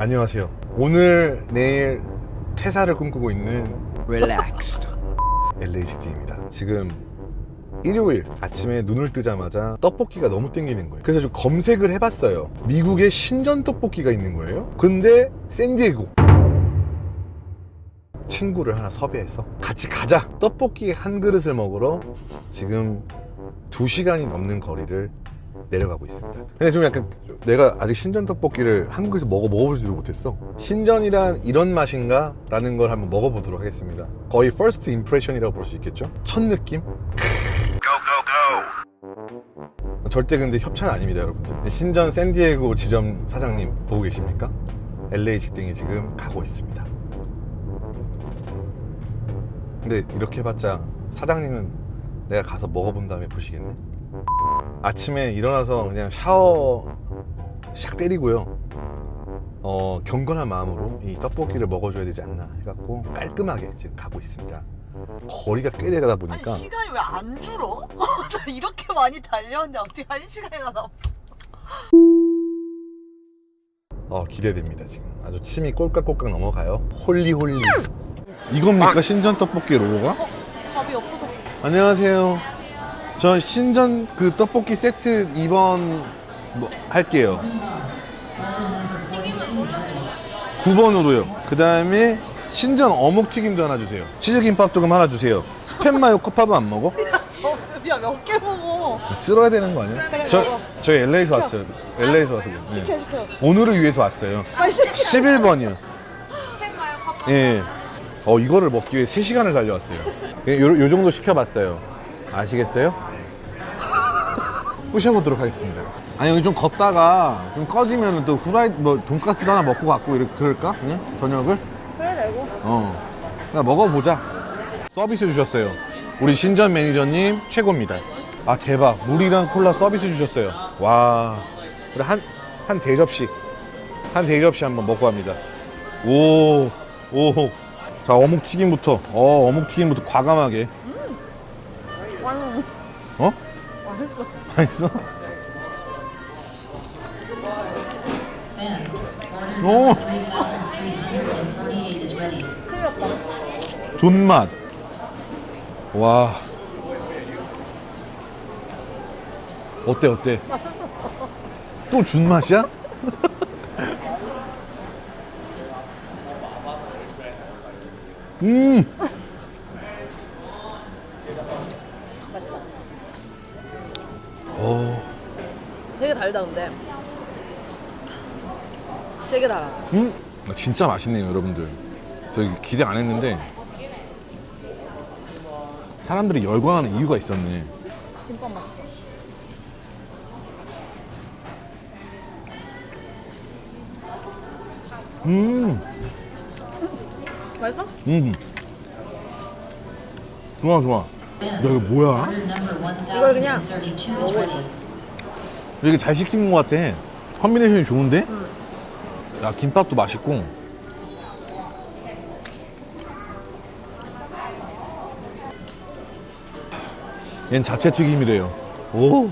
안녕하세요. 오늘 내일 퇴사를 꿈꾸고 있는 relaxed. LACD입니다. 지금 일요일 아침에 눈을 뜨자마자 떡볶이가 너무 땡기는 거예요. 그래서 좀 검색을 해봤어요. 미국에 신전 떡볶이가 있는 거예요. 근데 샌디에고. 친구를 하나 섭외해서 같이 가자. 떡볶이 한 그릇을 먹으러 지금 두 시간이 넘는 거리를 내려가고 있습니다. 근데 좀 약간 내가 아직 신전 떡볶이를 한국에서 먹어 먹어보지도 못했어. 신전이란 이런 맛인가? 라는 걸 한번 먹어보도록 하겠습니다. 거의 first impression이라고 볼 수 있겠죠? 첫 느낌? 절대 근데 협찬 아닙니다, 여러분들. 신전 샌디에고 지점 사장님 보고 계십니까? LA 직등이 지금 가고 있습니다. 근데 이렇게 해봤자 사장님은 내가 가서 먹어본 다음에 보시겠네? 아침에 일어나서 그냥 샤워 샥 때리고요. 어, 경건한 마음으로 이 떡볶이를 먹어줘야 되지 않나 해갖고 깔끔하게 지금 가고 있습니다. 거리가 꽤 되다 아니 보니까 시간이 왜 안 줄어? 나 이렇게 많이 달렸는데 어떻게 한 시간이나 남았어? 어, 기대됩니다 지금. 아주 침이 꼴깍꼴깍 넘어가요. 홀리 홀리. 이겁니까 신전 떡볶이 로고가? 밥이 없어졌어. 안녕하세요. 저 신전 그 떡볶이 세트 2번 뭐 할게요. 9번으로요. 그 다음에 신전 어묵 튀김도 하나 주세요. 치즈김밥도 그럼 하나 주세요. 스팸 마요 컵밥은 안 먹어? 야몇 개 먹어? 쓸어야 되는 거 아니야? 그래, 저, 먹어. 저희 LA에서 왔어요. LA에서 왔어요. 네. 시켜 시켜. 오늘을 위해서 왔어요. 빨리 시켜. 11번이요. 예. 어, 이거를 먹기 위해 3시간을 달려왔어요. 예, 요, 요 정도 시켜봤어요. 아시겠어요? 부셔보도록 하겠습니다. 아니, 여기 좀 걷다가 좀 꺼지면 또 후라이, 뭐, 돈가스도 하나 먹고 갔고, 이렇게, 그럴까? 응? 저녁을? 그래 되고. 어. 그냥 먹어보자. 서비스 주셨어요. 우리 신전 매니저님 최고입니다. 아, 대박. 물이랑 콜라 서비스 주셨어요. 와. 그래, 한, 한 대접씩. 한 대접씩 한번 먹고 갑니다. 오, 오. 자, 어묵 튀김부터. 어, 어묵 튀김부터 과감하게. 왕. 어? 맛있어. 맛있어? 오. 존맛. 와. 어때, 어때? 또 준맛이야? 음! 맛있다. 어, 되게 달다 근데. 되게 달아. 음? 아, 진짜 맛있네요, 여러분들. 저 기대 안 했는데. 사람들이 열광하는 이유가 있었네. 김밥 맛있다. 음! 맛있어? 음. 좋아, 좋아. 야, 이거 뭐야? 이걸 그냥. 이게 잘 시킨 것 같아. 컨비네이션이 좋은데? 야, 김밥도 맛있고. 얜 잡채 튀김이래요. 오.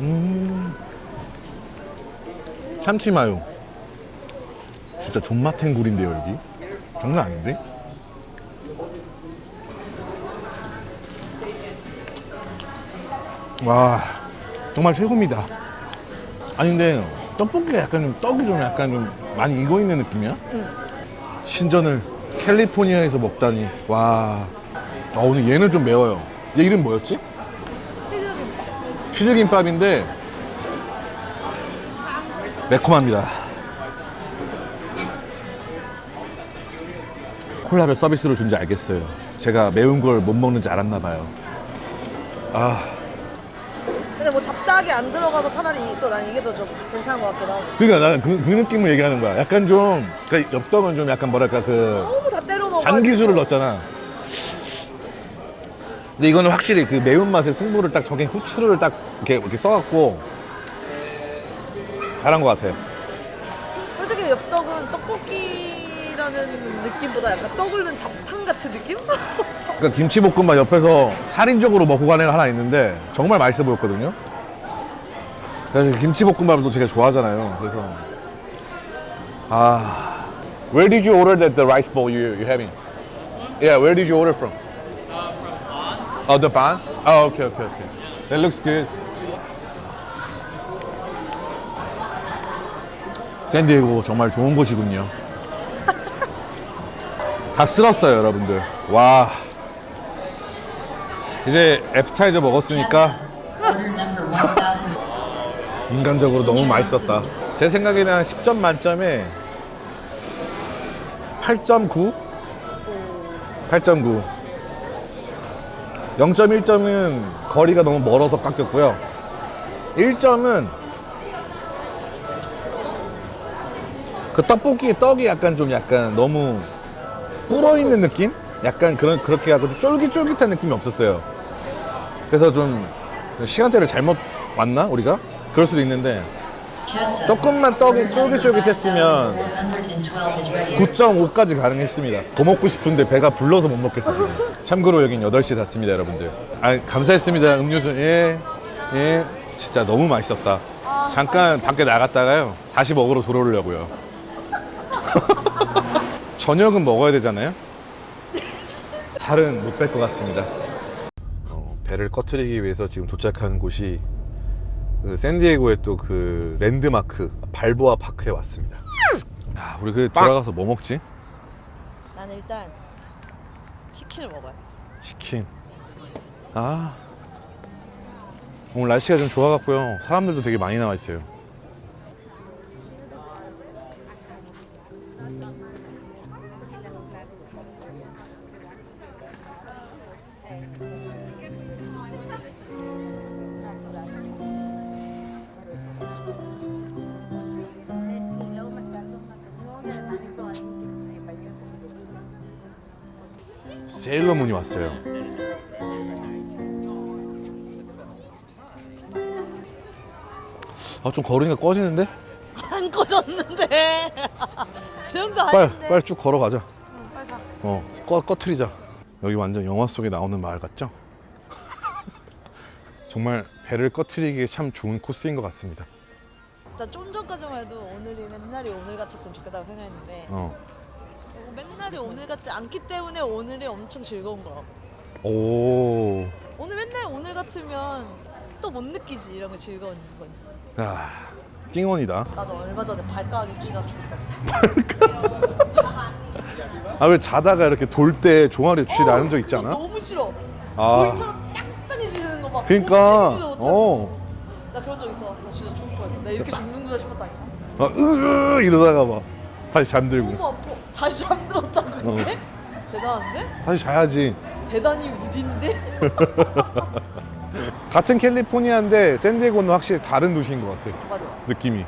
음. 참치 마요. 진짜 존맛탱 굴인데요, 여기. 장난 아닌데? 와 정말 최고입니다 아니 근데 떡볶이가 약간 좀 떡이 좀 약간 좀 많이 익어 있는 느낌이야? 신전을 캘리포니아에서 먹다니 와 아, 오늘 얘는 좀 매워요 얘 이름 뭐였지? 치즈김밥. 치즈김밥인데 매콤합니다 콜라를 서비스로 준지 알겠어요 제가 매운 걸 못 먹는지 알았나 봐요 아 근데 뭐 잡다하게 안 들어가서 차라리 또 난 이게 더 좀 괜찮은 것 같기도 하고. 그러니까 나는 그, 그 느낌을 얘기하는 거야. 약간 좀, 그러니까 엽떡은 좀 약간 뭐랄까 그 너무 다 때려 넣어. 잔기술을 넣었잖아. 근데 이거는 확실히 그 매운맛의 승부를 딱 저긴 후추를 딱 이렇게, 이렇게 써갖고 잘한 것 같아. 솔직히 엽떡은 김치 볶음이라는 느낌보다 약간 떠글는 잡탕 같은 느낌? 그러니까 김치볶음밥 옆에서 살인적으로 먹고 가는 애가 하나 있는데 정말 맛있어 보였거든요. 그래서 김치볶음밥도 되게 좋아하잖아요. 그래서 아 Where did you order that the rice bowl you you having? Yeah, where did you order from? Uh, from Ban. Oh, the Ban? Oh, okay, okay, okay. That looks good. 샌디에고 정말 좋은 곳이군요. 다 쓸었어요, 여러분들. 와. 이제 애프타이저 먹었으니까 인간적으로 너무 맛있었다. 제 생각에는 한 10점 만점에 8.9? 8.9. 0.1점은 거리가 너무 멀어서 깎였고요. 1점은 그 떡볶이 떡이 약간 좀 약간 너무 불어 있는 느낌? 약간 그런 그렇게 하고 좀 쫄깃쫄깃한 느낌이 없었어요. 그래서 좀 시간대를 잘못 왔나 우리가? 그럴 수도 있는데 조금만 떡이 쫄깃쫄깃했으면 9.5까지 가능했습니다. 더 먹고 싶은데 배가 불러서 못 먹겠어요. 참고로 여긴 8시 닫습니다, 여러분들. 아, 감사했습니다. 음료수. 예. 예. 진짜 너무 맛있었다. 잠깐 밖에 나갔다가요. 다시 먹으러 돌아오려고요. 저녁은 먹어야 되잖아요. 살은 못 뺄 것 같습니다. 어, 배를 꺼트리기 위해서 지금 도착한 곳이 그 샌디에고의 또 그 랜드마크 발보아 파크에 왔습니다. 야, 우리 그 돌아가서 뭐 먹지? 나는 일단 치킨을 먹어야겠어. 치킨. 아. 오늘 날씨가 좀 좋아갖고요. 사람들도 되게 많이 나와 있어요. 세일러문이 왔어요. 아, 좀 걸으니까 꺼지는데? 안 꺼졌는데. 그 빨리, 아닌데. 빨리 쭉 걸어가자. 응, 빨리 가. 어, 꺼, 꺼트리자. 여기 완전 영화 속에 나오는 마을 같죠? 정말 배를 꺼트리기에 참 좋은 코스인 것 같습니다. 일단 좀 전까지만 해도 오늘이 맨날이 오늘 같았으면 좋겠다고 생각했는데 어. 맨날이 오늘 같지 않기 때문에 오늘이 엄청 즐거운 거라고. 오. 오늘 맨날 오늘 같으면 또 못 느끼지 이런 거 즐거운 건지. 야, 띵원이다. 나도 얼마 전에 발가락에 쥐가 죽었다. 아, 왜 자다가 이렇게 돌 때 종아리에 쥐 나는 적 있지 않아? 너무 싫어. 아. 돌처럼 딱딱이 지는 거 막. 그러니까, 어. 어. 나 그런 적 있어. 나 진짜 죽을 뻔했어. 나 이렇게 죽는구나 싶었다니까. 막, 으으 이러다가 막 다시 잠들고. 너무 아파. 다시 잠들었다고 근데? 어. 대단한데? 다시 자야지. 대단히 무딘데? 같은 캘리포니아인데 샌디에고는 확실히 다른 도시인 것 같아. 맞아 맞아. 느낌이.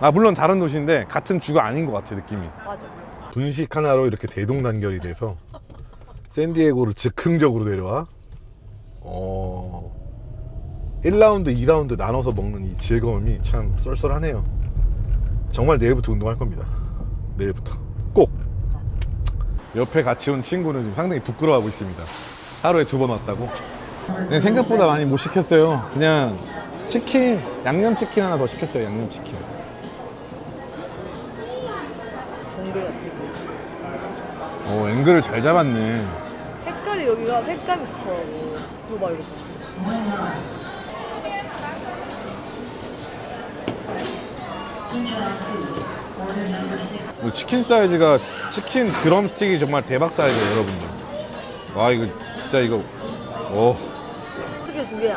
아 물론 다른 도시인데 같은 주가 아닌 것 같아 느낌이. 맞아. 분식 하나로 이렇게 대동단결이 돼서 샌디에고를 즉흥적으로 내려와. 어. 1라운드, 2라운드 나눠서 먹는 이 즐거움이 참 쏠쏠하네요. 정말 내일부터 운동할 겁니다. 내일부터 꼭. 옆에 같이 온 친구는 지금 상당히 부끄러워하고 있습니다. 하루에 두 번 왔다고. 네, 생각보다 많이 못 시켰어요. 그냥 치킨, 양념 치킨 하나 더 시켰어요. 양념 치킨. 정글 같은 거. 오, 앵글을 잘 잡았네. 색깔이 여기가 색감이 좋더라고. 이거 봐 이거. 치킨 사이즈가 치킨 드럼 스틱이 정말 대박 사이즈예요, 여러분들. 와, 이거 진짜 이거 오. 어떻게 두 개야?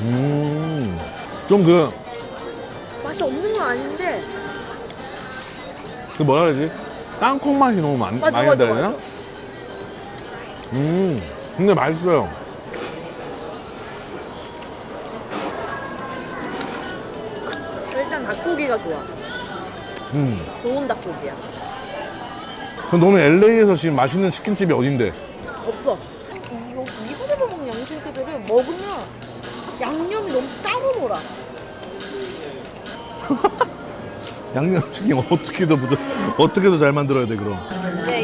음. 좀 그, 맛이 없는 건 아닌데. 그 뭐라 그러지? 땅콩 맛이 너무 많, 맞아, 많이 맞아? 맞아. 음. 근데 맛있어요. 일단 닭고기가 좋아. 음. 좋은 닭고기야. 너는 LA에서 지금 맛있는 치킨집이 어딘데? 없어. 이거 미국에서 먹는 양식들을 먹으면 양념이 너무 따로 놀아. 양념치킨 어떻게 더 부족, 어떻게 더 잘 만들어야 돼 그럼?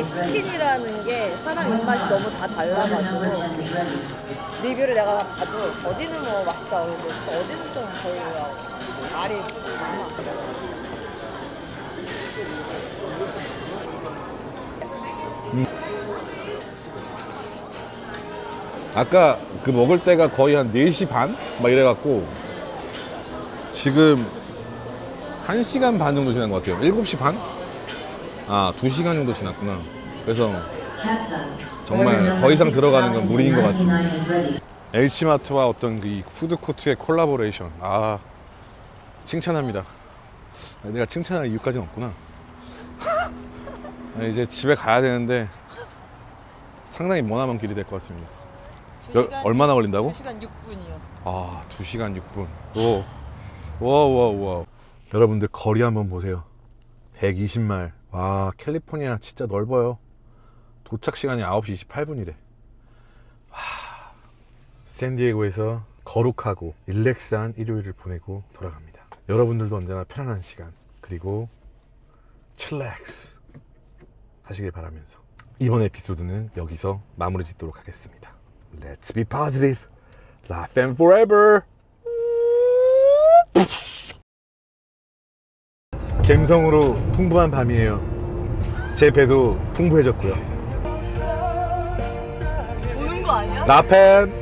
치킨이라는 게 사람 입맛이 너무 다 달라가지고 리뷰를 내가 다 봐도 어디는 뭐 맛있다 그러고 또 어디는 좀 별로야 말이 많아 아까 그 먹을 때가 거의 한 4시 반? 막 이래갖고 지금 1시간 반 정도 지난 것 같아요 7시 반? 아 2시간 정도 지났구나 그래서 정말 더 이상 들어가는 건 무리인 것 같습니다 H마트와 어떤 이 푸드코트의 콜라보레이션 아 칭찬합니다 아, 내가 칭찬할 이유까지는 없구나 아, 이제 집에 가야 되는데 상당히 머나먼 길이 될 것 같습니다 여- 얼마나 걸린다고? 2시간 6분이요 아, 2시간 6분. 오. 와, 와, 와. 여러분들 거리 한번 보세요. 120마일. 와, 캘리포니아 진짜 넓어요. 도착 시간이 9시 28분이래. 와. 샌디에고에서 거룩하고 릴렉스한 일요일을 보내고 돌아갑니다. 여러분들도 언제나 편안한 시간 그리고 칠렉스 하시길 바라면서 이번 에피소드는 여기서 마무리 짓도록 하겠습니다. Let's be positive. Laugh and forever. 갬성으로 풍부한 밤이에요. 제 배도 풍부해졌고요. 보는 거 아니야? 라펜